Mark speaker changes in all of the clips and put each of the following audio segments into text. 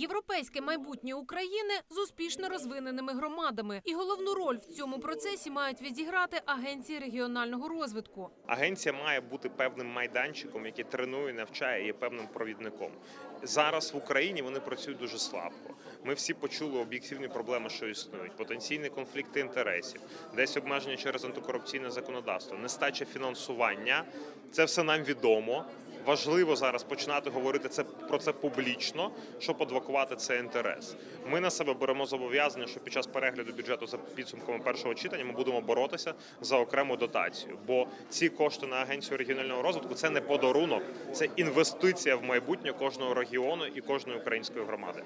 Speaker 1: Європейське майбутнє України з успішно розвиненими громадами, і головну роль в цьому процесі мають відіграти агенції регіонального розвитку.
Speaker 2: Агенція має бути певним майданчиком, який тренує, навчає і є певним провідником. Зараз в Україні вони працюють дуже слабко. Ми всі почули об'єктивні проблеми, що існують: потенційні конфлікти інтересів, десь обмеження через антикорупційне законодавство, нестача фінансування. Це все нам відомо. Важливо зараз починати говорити це про це публічно, щоб адвокувати цей інтерес. Ми на себе беремо зобов'язання, що під час перегляду бюджету за підсумками першого читання ми будемо боротися за окрему дотацію. Бо ці кошти на агенцію регіонального розвитку це не подарунок, це інвестиція в майбутнє кожного регіону і кожної української громади.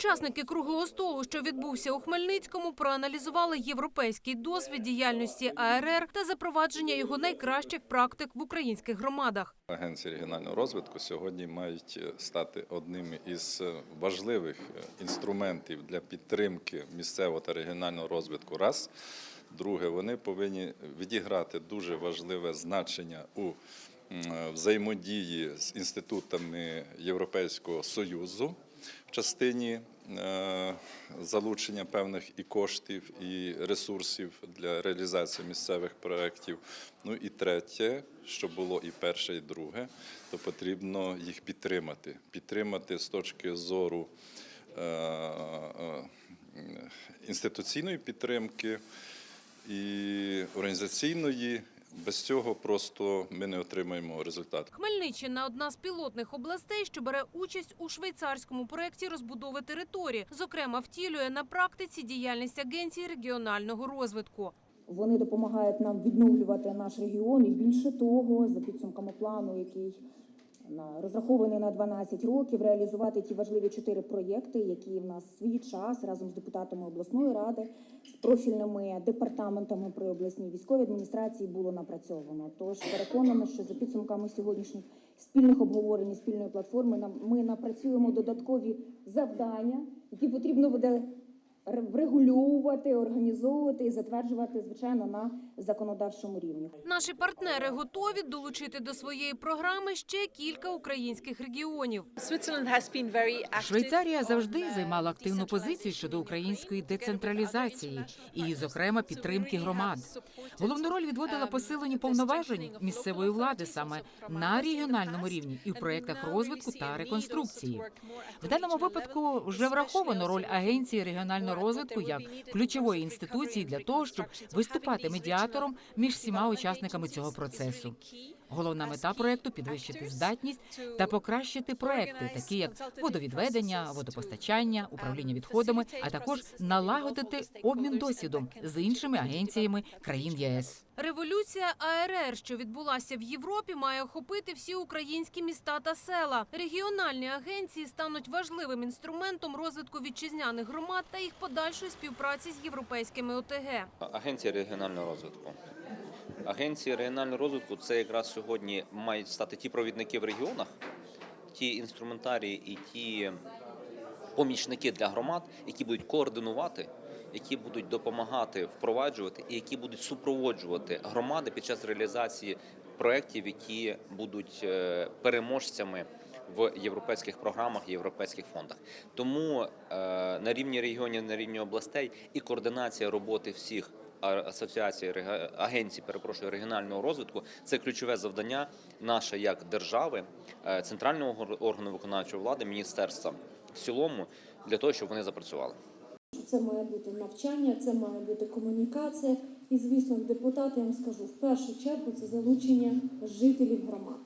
Speaker 1: Учасники круглого столу, що відбувся у Хмельницькому, проаналізували європейський досвід діяльності АРР та запровадження його найкращих практик в українських громадах.
Speaker 3: Агенції регіонального розвитку сьогодні мають е, стати одним із е, важливих е, інструментів для підтримки місцевого та регіонального розвитку. Раз друге, вони повинні відіграти дуже важливе значення у взаємодії з інститутами Європейського союзу в частині залучення певних і коштів, і ресурсів для реалізації місцевих проєктів. Ну і третє, що було і перше, і друге, то потрібно їх підтримати. Підтримати з точки зору е, е, інституційної підтримки і організаційної. Без цього просто ми не отримаємо результат.
Speaker 1: Хмельниччина одна з пілотних областей, що бере участь у швейцарському проєкті розбудови території. Зокрема, втілює на практиці діяльність агенції регіонального розвитку.
Speaker 4: Вони допомагають нам відновлювати наш регіон і більше того, за підсумками плану, який на розрахований на 12 років, реалізувати ті важливі чотири проєкти, які в нас свій час разом з депутатами обласної ради, профільними департаментами при обласній військовій адміністрації було напрацьовано. Тож переконано, що за підсумками сьогоднішніх спільних обговорень спільної платформи ми напрацюємо додаткові завдання, які потрібно буде врегульовувати, організовувати і затверджувати, звичайно, на законодавчому рівні.
Speaker 1: Наші партнери готові долучити до своєї програми ще кілька українських регіонів.
Speaker 5: Швейцарія завжди займала активну позицію щодо української децентралізації і, зокрема, підтримки громад. Головну роль відводила посиленню повноважень місцевої влади саме на регіональному рівні і в проєктах розвитку та реконструкції. В даному випадку вже враховано роль агенції регіонального розвитку як ключової інституції для того, щоб виступати медіатором між всіма учасниками цього процесу. Головна мета проекту підвищити здатність та покращити проекти, такі як водовідведення, водопостачання, управління відходами, а також налагодити обмін досвідом з іншими агенціями країн ЄС.
Speaker 1: Революція АРР, що відбулася в Європі, має охопити всі українські міста та села. Регіональні агенції стануть важливим інструментом розвитку вітчизняних громад та їх подальшої співпраці з європейськими ОТГ.
Speaker 6: Агенція регіонального розвитку. Агенції регіонального розвитку це якраз сьогодні мають стати ті провідники в регіонах, ті інструментарії і ті помічники для громад, які будуть координувати, які будуть допомагати впроваджувати і які будуть супроводжувати громади під час реалізації проєктів, які будуть е, переможцями в європейських програмах, європейських фондах. Тому е, на рівні регіонів, на рівні областей і координація роботи всіх асоціацій агенцій, перепрошую, регіонального розвитку це ключове завдання наше як держави, е, центрального органу виконавчої влади, міністерства в цілому для того, щоб вони запрацювали.
Speaker 7: Це має бути навчання, це має бути комунікація. І, звісно, депутати, я вам скажу, в першу чергу це залучення жителів громад.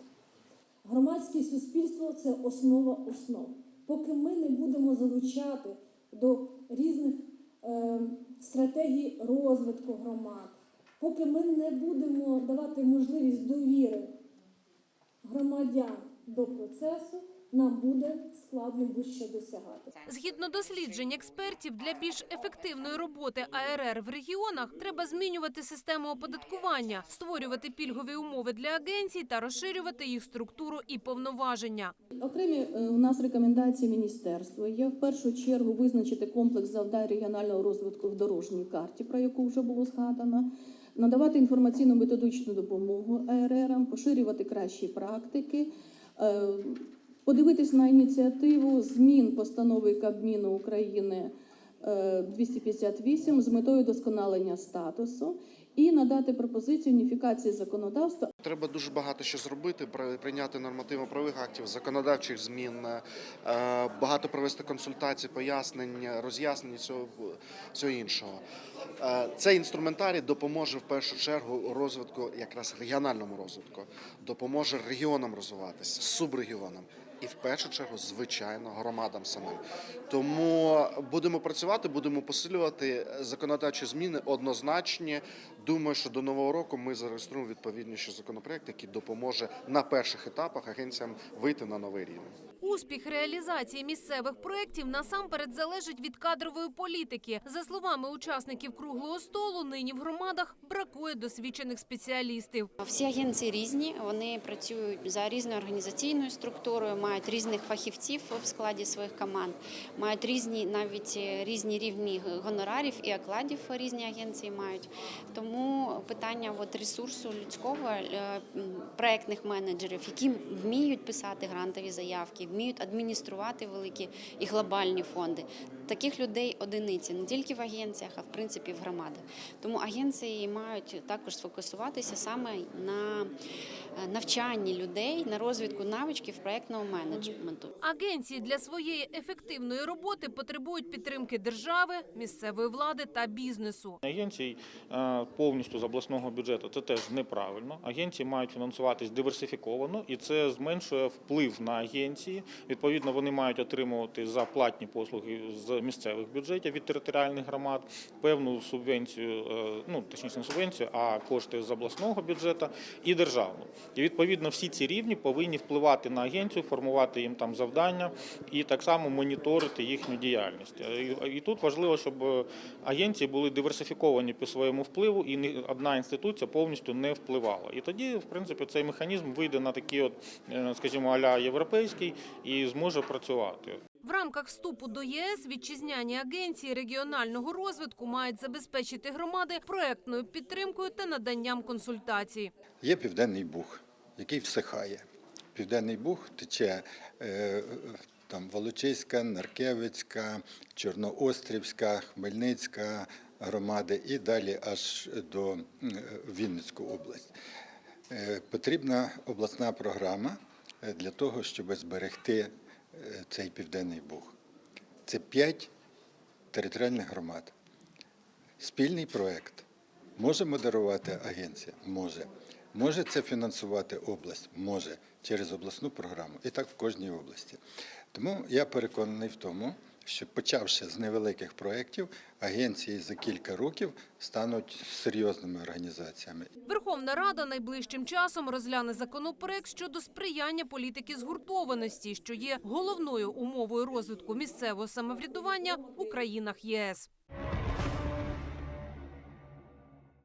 Speaker 7: Громадське суспільство це основа основ. Поки ми не будемо залучати до різних е, стратегій розвитку громад, поки ми не будемо давати можливість довіри громадян до процесу, нам буде складно будь-що досягати.
Speaker 1: Згідно досліджень експертів, для більш ефективної роботи АРР в регіонах треба змінювати систему оподаткування, створювати пільгові умови для агенцій та розширювати їх структуру і повноваження.
Speaker 7: Окремі е, у нас рекомендації міністерства є в першу чергу визначити комплекс завдань регіонального розвитку в дорожній карті, про яку вже було згадано. Надавати інформаційну методичну допомогу АРРам, поширювати кращі практики, е,
Speaker 8: подивитись на ініціативу змін постанови Кабміну України е, 258 з метою досконалення статусу і надати пропозицію уніфікації законодавства
Speaker 9: Треба дуже багато що зробити, при- прийняти нормативно-правових актів, законодавчих змін, е, багато провести консультацій, пояснень, роз'яснень цього, всього іншого. Е, Цей інструментарій допоможе в першу чергу розвитку, якраз регіональному розвитку, допоможе регіонам розвиватися, субрегіонам. І в першу чергу, звичайно, громадам самим. Тому будемо працювати, будемо посилювати законодавчі зміни однозначні. Думаю, що до нового року ми зареєструємо відповідніший законопроект, який допоможе на перших етапах агенціям вийти на новий рівень.
Speaker 1: Успіх реалізації місцевих проєктів насамперед залежить від кадрової політики. За словами учасників круглого столу, нині в громадах бракує досвідчених спеціалістів.
Speaker 10: Всі агенції різні, вони працюють за різною організаційною структурою, мають різних фахівців в складі своїх команд, мають різні навіть е, різні рівні гонорарів і окладів різні агенції мають. Тому питання от ресурсу людського е, м, проектних менеджерів, які вміють писати грантові заявки, вміють адмініструвати великі і глобальні фонди. Таких людей одиниці не тільки в агенціях, а в принципі в громадах. Тому агенції мають також сфокусуватися саме на е, навчанні людей, на розвитку навичків проектного менеджменту.
Speaker 1: Агенції для своєї ефективної роботи потребують підтримки держави, місцевої влади та бізнесу.
Speaker 11: Агенцій е, повністю з обласного бюджету це теж неправильно. Агенції мають фінансуватись диверсифіковано, і це зменшує вплив на агенції. Відповідно, вони мають отримувати за платні послуги з місцевих бюджетів від територіальних громад певну субвенцію, е, ну точніше не субвенцію, а кошти з обласного бюджету і державну. І відповідно всі ці рівні повинні впливати на агенцію, формувати їм там завдання і так само моніторити їхню діяльність. Е, І, тут важливо, щоб е, агенції були диверсифіковані по своєму впливу, і ні одна інституція повністю не впливала. І тоді, в принципі, цей механізм вийде на такий, от, скажімо, аля європейський і зможе працювати.
Speaker 1: В рамках вступу до ЄС вітчизняні агенції регіонального розвитку мають забезпечити громади проектною підтримкою та наданням консультацій.
Speaker 12: Є Південний Буг, який всихає. Південний Буг тече е, там Волочиська, Наркевицька, Чорноострівська, Хмельницька громади і далі аж до е, Вінницьку область. Е, Потрібна обласна програма для того, щоб зберегти е, цей Південний Буг. Це п'ять територіальних громад. Спільний проект може модерувати агенція? Може. Може це фінансувати область? Може через обласну програму. І так в кожній області. Тому я переконаний в тому, що почавши з невеликих проєктів, агенції за кілька років стануть серйозними організаціями.
Speaker 1: Верховна Рада найближчим часом розгляне законопроект щодо сприяння політики згуртованості, що є головною умовою розвитку місцевого самоврядування у країнах ЄС.